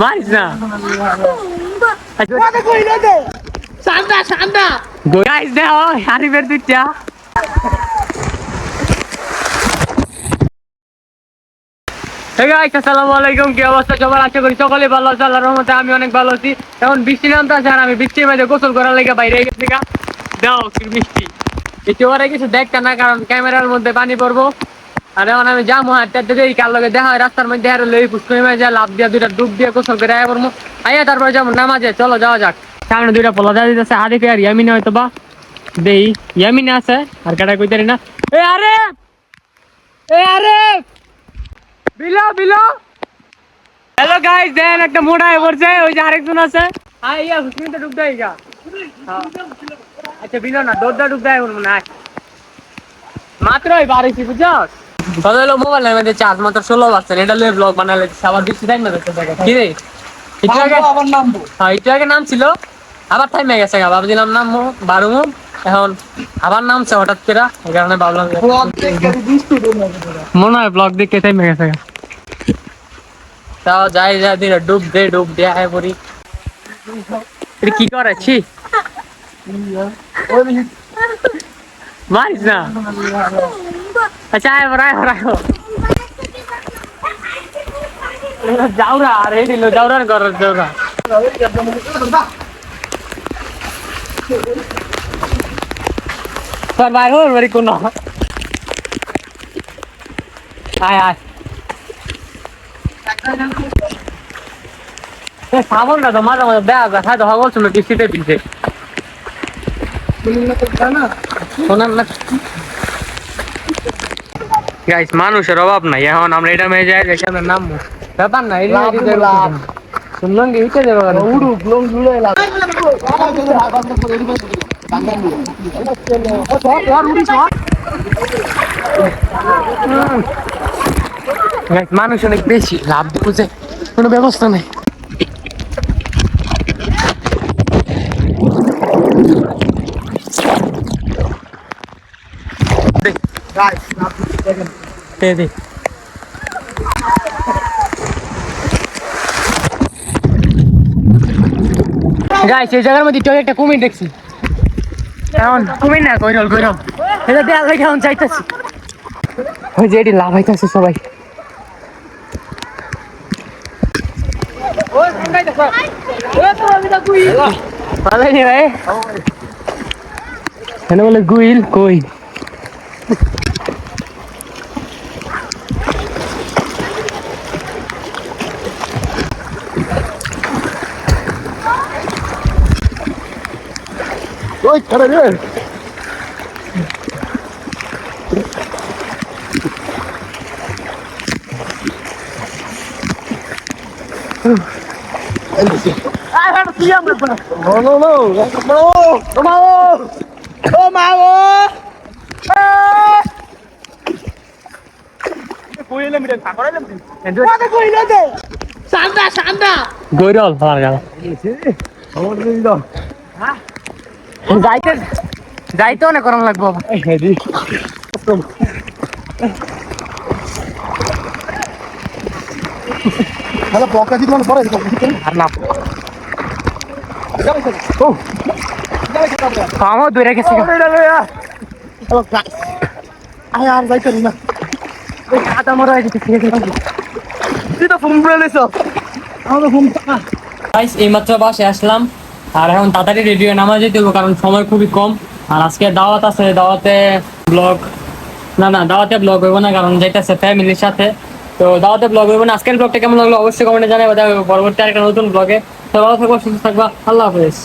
মারিস না। ঠান্ডা ঠান্ডা গাইস দেখো হারিফের দুইটা আসসালামু আলাইকুম কি অবস্থা সবার? আশা করি সকলে ভালো আছে রহমতে আমি অনেক ভালো আছি। এখন বৃষ্টি নামতেছে আর আমি বৃষ্টির মধ্যে গোসল করার লেগে বাইরে গেছি দাও বৃষ্টি। কিছু ওরা কিছু দেখতে না কারণ ক্যামেরার মধ্যে পানি পড়ব। আর এখন আমি যাব হাঁটতে হাঁটতে কার লগে দেখা হয়, রাস্তার মধ্যে আর লই পুষ্করি মাঝে লাভ দিয়া দুইটা ডুব দিয়ে গোসল করে আয়া পড়ব আইয়া তারপরে যাব, নামাজে, চলো, যাওয়া যাক। সামনে দুইটা পোলা দেওয়া দিতেছে আরিফে আর ইয়ামিনে হয়তো বা। দেই, ইয়ামিনে আছে, আর কাটা কইতারি না। এ, আরে! এ, আরে! বিলো বিলো! হ্যালো গাইস দেন, একটা মোড়া হয়ে পড়ছে, ওই যে আরেকজন আছে। হ্যাঁ ইয়া হুসমিন তো ডুবদাই গা। হ্যাঁ। আচ্ছা বিলো না দৌড়টা ডুবদাই বলব না মাত্র ওই বাড়িছি বুঝছস তবে হলো মোবাইল এর মধ্যে চার্জ মাত্র ষোলো পার্সেন্ট এটা লয়ে ব্লগ বানালে আবার বেশি টাইম না কি রে? একটু আগে হ্যাঁ একটু আগে নাম ছিল আবার টাইম হয়ে গেছে ভাবছিলাম বারুমো এখন আবার নামছে হঠাৎ করে এই কারণে ভাবলাম ব্লগ দেখে বৃষ্টি দমে মনে হয় ব্লগ দেখে টাইম হয়ে গেছে তাও যাই যাই দিলে ডুব দে ডুব দে আয় পড়ি এটা কি করেছি মারিস না। আচ্ছা আয় বড় আয় বড় আয় যাওরা আরে দিল যাওরার ঘর যাওরা তোর বাইর হর বাড়ি কোন আয় আয় এ সাবনটা তো মাঝে মাঝে দেয়া যায় হয়তো হগল ছিল কিস্তিতে দিছে শোনান না গাইস মানুষের অভাব নাই এখন আমরা এটা মেয়ে যাই এখানে নামবো ব্যাপার না এই লাভ দেবে, লাভ। শুনলাম কি উঠে যাবে কেন? উড়ু ব্লং জুড়ে লাগ Guys, মানুষ অনেক বেশি লাভ বুঝে কোনো ব্যবস্থা নেই গাইস আপনি দেখেন দে দে গাইস এই জায়গার মধ্যে টয়লেটটা কুমির দেখছি। এখন কুমির না কইরল কইরল এটা দেয়াল দেখে এখন চাইতেছি ওই যে এটি লাভ হইতেছে সবাই ভালো নি ভাই এখানে বলে গুইল কই ওই করে রে No, no, no. No, no, no. ও মা ও কইলাম রে তাকরাইলাম রে ওটা কইলা দে সান্ডা সান্ডা গৈরল আমার গেল আমার যাইতে যাইতে অনেক গরম লাগবো হ্যালো বকা দিতে মনে পড়ে আর না। আমার দূরে গেছে। আয় আর যাইতে না। কাদা মরা হয়ে যেতে ফিরে গেলাম তুই তো ফোন করে নিছ আমাদের ফোন গাইস এইমাত্র বাসে আসলাম। আর এখন তাড়াতাড়ি রেডি হয়ে নামা যেতে হবে, কারণ সময় খুবই কম। আর আজকে দাওয়াত আছে, দাওয়াতে ব্লগ না না, দাওয়াতে ব্লগ হইব না, কারণ যাইতেছে ফ্যামিলির সাথে। তো দাওয়াতে ব্লগ হইব না, আজকের ব্লগটা কেমন লাগল অবশ্যই কমেন্টে হবে পরবর্তী আরেকটা নতুন ব্লগে তো ভালো থাকব, সুস্থ থাকবা, আল্লাহ হাফেজ।